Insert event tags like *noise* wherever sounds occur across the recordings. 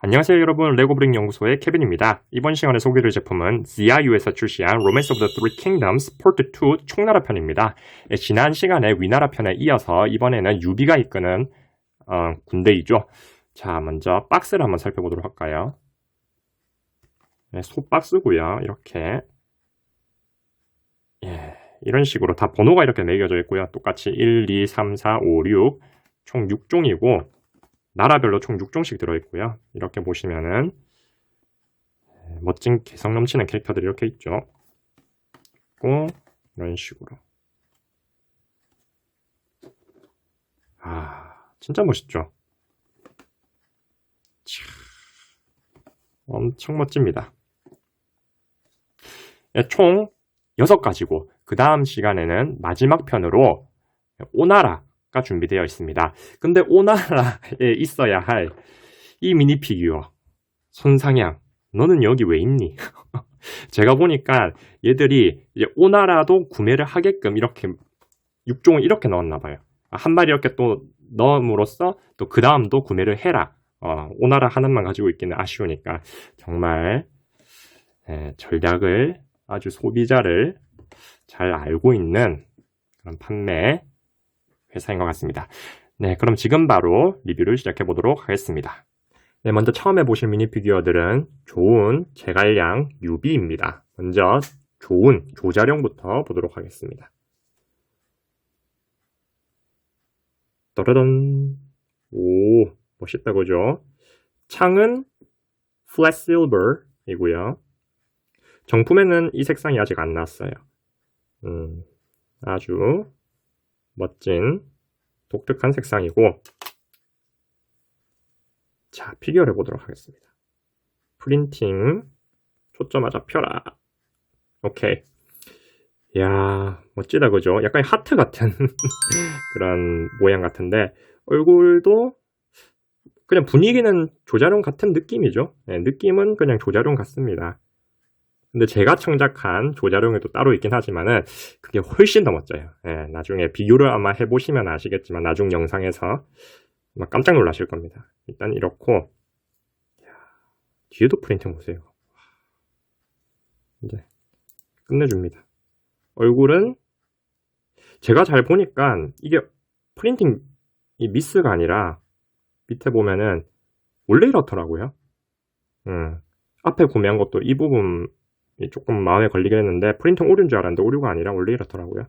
안녕하세요 여러분 레고브릭 연구소의 케빈입니다. 이번 시간에 소개해드릴 제품은 ZIU에서 출시한 Romance of the Three Kingdoms Part 2 총나라 편입니다. 예, 지난 시간에 위나라 편에 이어서 이번에는 유비가 이끄는 어, 군대이죠. 자 먼저 박스를 한번 살펴보도록 할까요? 네, 소 박스고요. 이렇게 예, 이런 식으로 다 번호가 이렇게 매겨져 있고요. 똑같이 1, 2, 3, 4, 5, 6 총 6종이고 나라별로 총 6종씩 들어있고요. 이렇게 보시면은 멋진 개성 넘치는 캐릭터들이 이렇게 있죠. 고 이런 식으로. 아, 진짜 멋있죠. 차, 엄청 멋집니다. 예, 총 6가지고 그 다음 시간에는 마지막 편으로 오나라 가 준비되어 있습니다. 근데 오나라에 있어야 할 이 미니 피규어 손상향 너는 여기 왜 있니? *laughs* 제가 보니까 얘들이 이제 오나라도 구매를 하게끔 이렇게 6종을 이렇게 넣었나 봐요. 한 마리 이렇게 또 넣음으로써 또 그 다음도 구매를 해라. 어, 오나라 하나만 가지고 있기는 아쉬우니까 정말 에, 전략을 아주 소비자를 잘 알고 있는 그런 판매 회사인 것 같습니다. 네, 그럼 지금 바로 리뷰를 시작해 보도록 하겠습니다. 네, 먼저 처음에 보실 미니 피규어들은 좋은 제갈량 유비입니다. 먼저 좋은 조자룡부터 보도록 하겠습니다. 떠르던 오 멋있다 그죠? 창은 플랫 실버이고요. 정품에는 이 색상이 아직 안 나왔어요. 음, 아주 멋진 독특한 색상이고 자 피규어를 보도록 하겠습니다. 프린팅 초점하자 펴라 오케이 이야 멋지다 그죠? 약간 하트 같은 *laughs* 그런 모양 같은데 얼굴도 그냥 분위기는 조자룡 같은 느낌이죠. 네, 느낌은 그냥 조자룡 같습니다. 근데 제가 청작한 조자룡에도 따로 있긴 하지만은 그게 훨씬 더 멋져요. 예, 나중에 비교를 아마 해보시면 아시겠지만 나중 영상에서 깜짝 놀라실 겁니다. 일단 이렇고 이야, 뒤에도 프린팅 보세요. 이제 끝내줍니다. 얼굴은 제가 잘 보니까 이게 프린팅 이 미스가 아니라 밑에 보면은 원래 이렇더라고요. 음, 앞에 구매한 것도 이 부분 조금 마음에 걸리긴 했는데 프린팅 오류인 줄 알았는데 오류가 아니라 원래 이렇더라고요.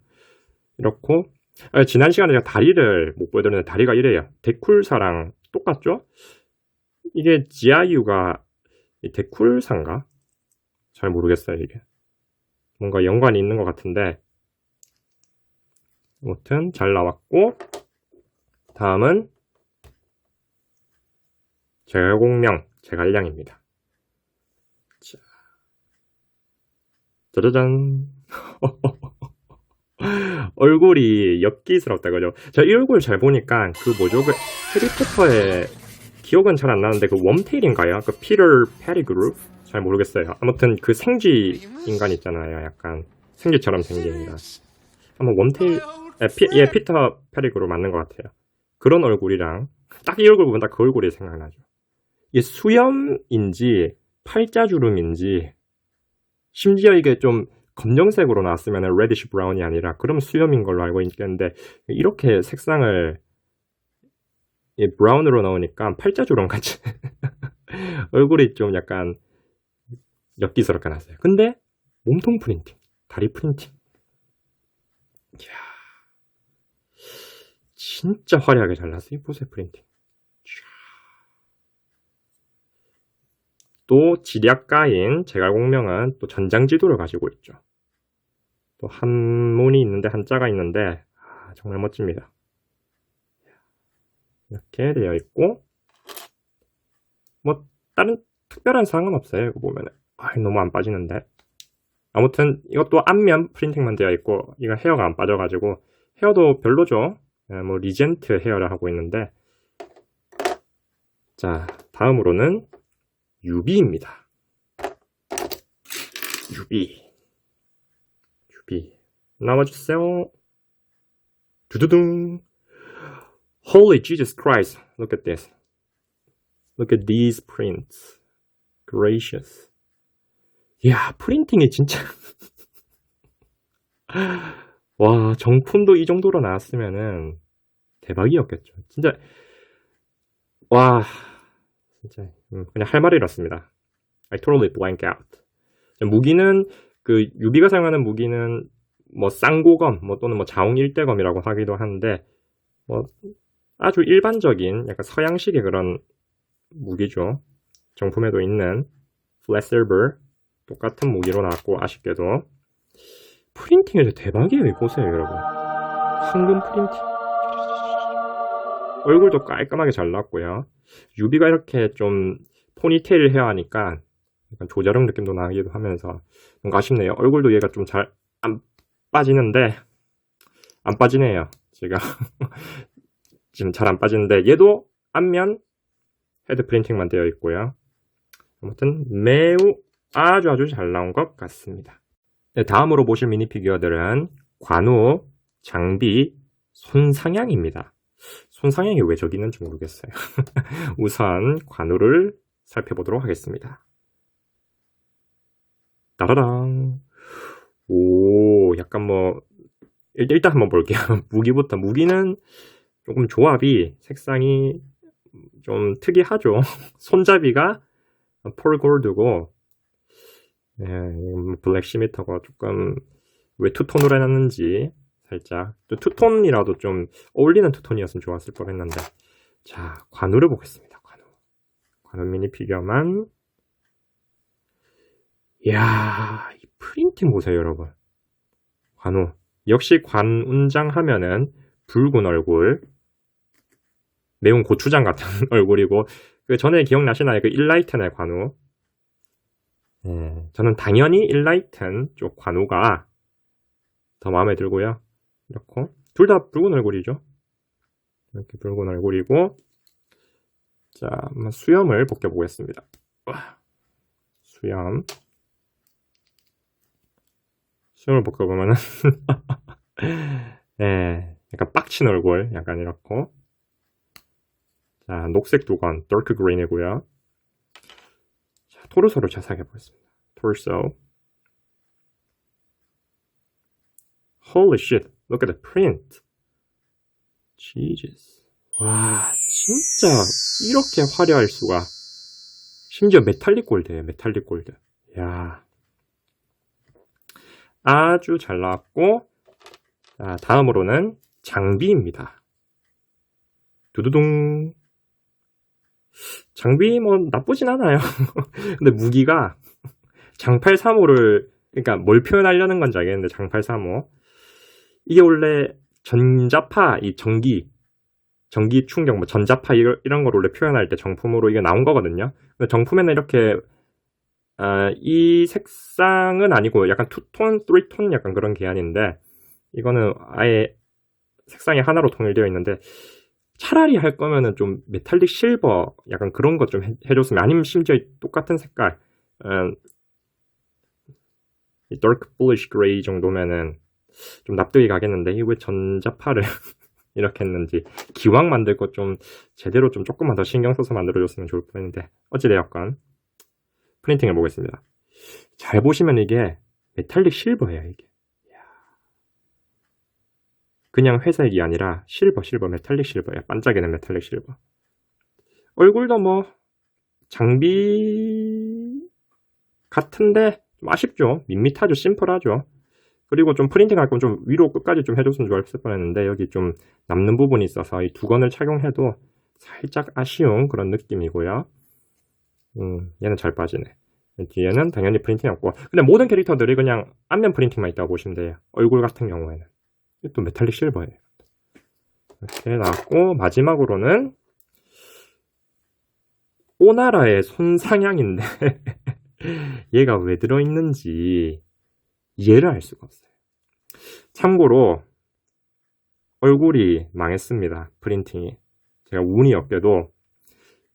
이렇고 아, 지난 시간에 제가 다리를 못 보여드렸는데 다리가 이래요. 데쿨사랑 똑같죠? 이게 GIU가 데쿨사인가? 잘 모르겠어요 이게. 뭔가 연관이 있는 것 같은데 아무튼 잘 나왔고 다음은 제공명 제갈량입니다. 짜자잔. *laughs* 얼굴이 엽기스럽다 그죠? 제가 이 얼굴 잘 보니까 그 뭐죠? 그 해리포터의 기억은 잘 안 나는데 그 웜테일인가요? 그 피터 페리그루? 잘 모르겠어요. 아무튼 그 생쥐 인간 있잖아요. 약간 생쥐처럼 생긴 인간. 한번 웜테일 예, 피, 예 피터 페리그루 맞는 것 같아요. 그런 얼굴이랑 딱 이 얼굴 보면 딱 그 얼굴이 생각나죠. 이게 수염인지 팔자주름인지 심지어 이게 좀 검정색으로 나왔으면 레디시 브라운이 아니라 그럼 수염인 걸로 알고 있겠는데 이렇게 색상을 브라운으로 나오니까 팔자주름 같이 *laughs* 얼굴이 좀 약간 엽기스럽게 났어요. 근데 몸통 프린팅, 다리 프린팅. 이야, 진짜 화려하게 잘 났어요. 보세 프린팅. 또 지략가인 제갈공명은 또 전장지도를 가지고 있죠. 또 한문이 있는데 한자가 있는데 아, 정말 멋집니다. 이렇게 되어 있고 뭐 다른 특별한 사항은 없어요. 이거 보면은 아, 너무 안 빠지는데 아무튼 이것도 앞면 프린팅만 되어 있고 이거 헤어가 안 빠져가지고 헤어도 별로죠. 네, 뭐 리젠트 헤어를 하고 있는데 자 다음으로는 유비입니다. 유비. 유비. 나와주세요. 두두둥. Holy Jesus Christ. Look at this. Look at these prints. Gracious. 이야, 프린팅이 진짜. 와, 정품도 이 정도로 나왔으면은 대박이었겠죠. 진짜, 와, 진짜, 음, 그냥 할 말이 잃었습니다. I totally blank out. 무기는, 그, 유비가 사용하는 무기는, 뭐, 쌍고검, 뭐, 또는 뭐, 자웅 일대검이라고 하기도 하는데, 뭐, 아주 일반적인, 약간 서양식의 그런 무기죠. 정품에도 있는, 플래서버, 똑같은 무기로 나왔고, 아쉽게도. 프린팅에서 대박이에요, 보세요, 여러분. 황금 프린팅. 얼굴도 깔끔하게 잘 나왔고요. 유비가 이렇게 좀 포니테일 헤어 하니까 약간 조자룡 느낌도 나기도 하면서 뭔가 아쉽네요. 얼굴도 얘가 좀 잘 안 빠지는데 안 빠지네요. 제가 *laughs* 지금 잘 안 빠지는데 얘도 앞면 헤드 프린팅만 되어 있고요. 아무튼 매우 아주 아주 잘 나온 것 같습니다. 네, 다음으로 보실 미니 피규어들은 관우, 장비, 손상향입니다. 손상향이 왜 저기 있는지 모르겠어요. *laughs* 우선 관우를 살펴보도록 하겠습니다. 따라랑. 오, 약간 뭐, 일- 일단 한번 볼게요. *laughs* 무기부터. 무기는 조금 조합이, 색상이 좀 특이하죠. *laughs* 손잡이가 폴 골드고, 네, 이건 블랙 시미터가 조금 왜 투톤으로 해놨는지 살짝. 또 투톤이라도 좀 어울리는 투톤이었으면 좋았을 뻔했는데. 자 관우를 보겠습니다 관우. 관우 미니 피규어만. 이야 이 프린팅 보세요 여러분. 관우. 역시 관운장 하면은 붉은 얼굴. 매운 고추장 같은 *laughs* 얼굴이고. 그 전에 기억나시나요? 그 일라이튼의 관우. 예, 저는 당연히 일라이튼 쪽 관우가 더 마음에 들고요. 이렇고 둘다 붉은 얼굴이죠. 이렇게 붉은 얼굴이고 자 한번 수염을 벗겨보겠습니다. 와, 수염 수염을 벗겨보면은 *laughs* 예, 약간 빡친 얼굴 약간 이렇고 자 녹색 두건 더크 그린이고요. 자, 토르소를 자세하게 보겠습니다. torso. Holy look at the print. Jesus. 와, 진짜 이렇게 화려할 수가. 심지어 메탈릭 골드예요, 메탈릭 골드. 야. 아주 잘 나왔고, 자, 다음으로는 장비입니다. 두두둥. 장비 뭐 나쁘진 않아요. *laughs* 근데 무기가 장팔 3호를 그러니까 뭘 표현하려는 건지 알겠는데 장팔 3호 이게 원래 전자파 이 전기 전기 충격 뭐 전자파 이런, 걸 원래 표현할 때 정품으로 이게 나온 거거든요. 근데 정품에는 이렇게 아, 이 색상은 아니고 약간 투톤, 쓰리톤 약간 그런 개념인데 이거는 아예 색상이 하나로 통일되어 있는데 차라리 할 거면은 좀 메탈릭 실버 약간 그런 것 좀 해줬으면 아니면 심지어 똑같은 색깔 음, 이 dark bluish gray 정도면은 좀 납득이 가겠는데 이게 왜 전자파를 *laughs* 이렇게 했는지. 기왕 만들 것좀 제대로 좀 조금만 더 신경 써서 만들어줬으면 좋을 뻔했는데 어찌되었건. 프린팅 해 보겠습니다. 잘 보시면 이게 메탈릭 실버예요 이게. 그냥 회색이 아니라 실버 실버 메탈릭 실버예요. 반짝이는 메탈릭 실버. 얼굴도 뭐 장비 같은데 좀 아쉽죠. 밋밋하죠. 심플하죠 그리고 좀 프린팅 할 건 좀 위로 끝까지 좀 해줬으면 좋았을 뻔했는데 여기 좀 남는 부분이 있어서 이 두 건을 착용해도 살짝 아쉬운 그런 느낌이고요. 음 얘는 잘 빠지네. 뒤에는 당연히 프린팅이 없고. 근데 모든 캐릭터들이 그냥 앞면 프린팅만 있다고 보시면 돼요. 얼굴 같은 경우에는. 또 메탈릭 실버예요. 이렇게 나왔고 마지막으로는 오나라의 손상향인데 *laughs* 얘가 왜 들어있는지 이해를 할 수가 없어요. 참고로 얼굴이 망했습니다. 프린팅이. 제가 운이 없게도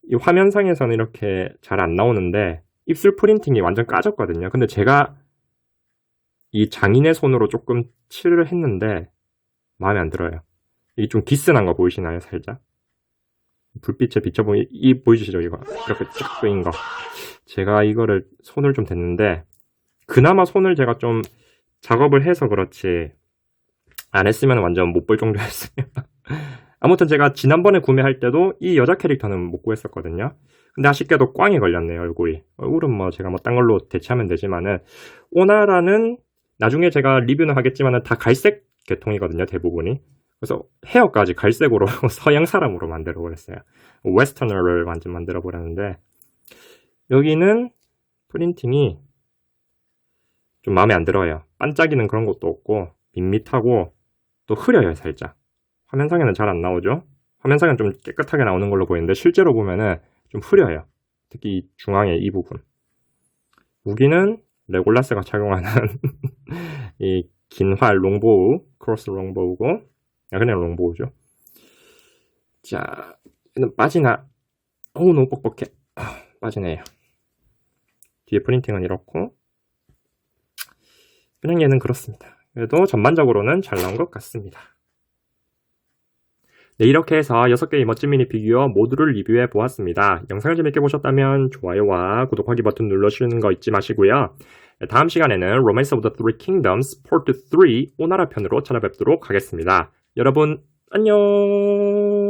이 화면상에서는 이렇게 잘 안 나오는데 입술 프린팅이 완전 까졌거든요. 근데 제가 이 장인의 손으로 조금 칠을 했는데 마음에 안 들어요. 이게 좀 기스난 거 보이시나요? 살짝. 불빛에 비춰보니 이 보이시죠 이거 이렇게 쫙 뜨인 거 제가 이거를 손을 좀 댔는데 그나마 손을 제가 좀 작업을 해서 그렇지 안 했으면 완전 못 볼 정도였어요 *laughs* 아무튼 제가 지난번에 구매할 때도 이 여자 캐릭터는 못 구했었거든요. 근데 아쉽게도 꽝이 걸렸네요 얼굴이. 얼굴은 뭐 제가 뭐 딴 걸로 대체하면 되지만은 오나라는 나중에 제가 리뷰는 하겠지만은 다 갈색 계통이거든요 대부분이. 그래서 헤어까지 갈색으로 *laughs* 서양 사람으로 만들어 버렸어요. 웨스터너를 완전 만들어 버렸는데 여기는 프린팅이 좀 마음에 안 들어요. 반짝이는 그런 것도 없고 밋밋하고 또 흐려요 살짝. 화면상에는 잘 안 나오죠. 화면상에는 좀 깨끗하게 나오는 걸로 보이는데 실제로 보면은 좀 흐려요. 특히 이 중앙에 이 부분. 무기는 레골라스가 착용하는 *laughs* 이 긴활 롱보우, 크로스 롱보우고 아, 그냥 롱보우죠. 자, 얘는 빠지나? 어우, 너무 뻑뻑해. 아, 빠지네요. 뒤에 프린팅은 이렇고, 그냥 얘는 그렇습니다. 그래도 전반적으로는 잘 나온 것 같습니다. 네, 이렇게 해서 6개의 멋진 미니 피규어 모두를 리뷰해 보았습니다. 영상을 재밌게 보셨다면 좋아요와 구독하기 버튼 눌러주시는 거 잊지 마시고요. 네, 다음 시간에는 Romance of the Three Kingdoms Part 3 오나라 편으로 찾아뵙도록 하겠습니다. 여러분 안녕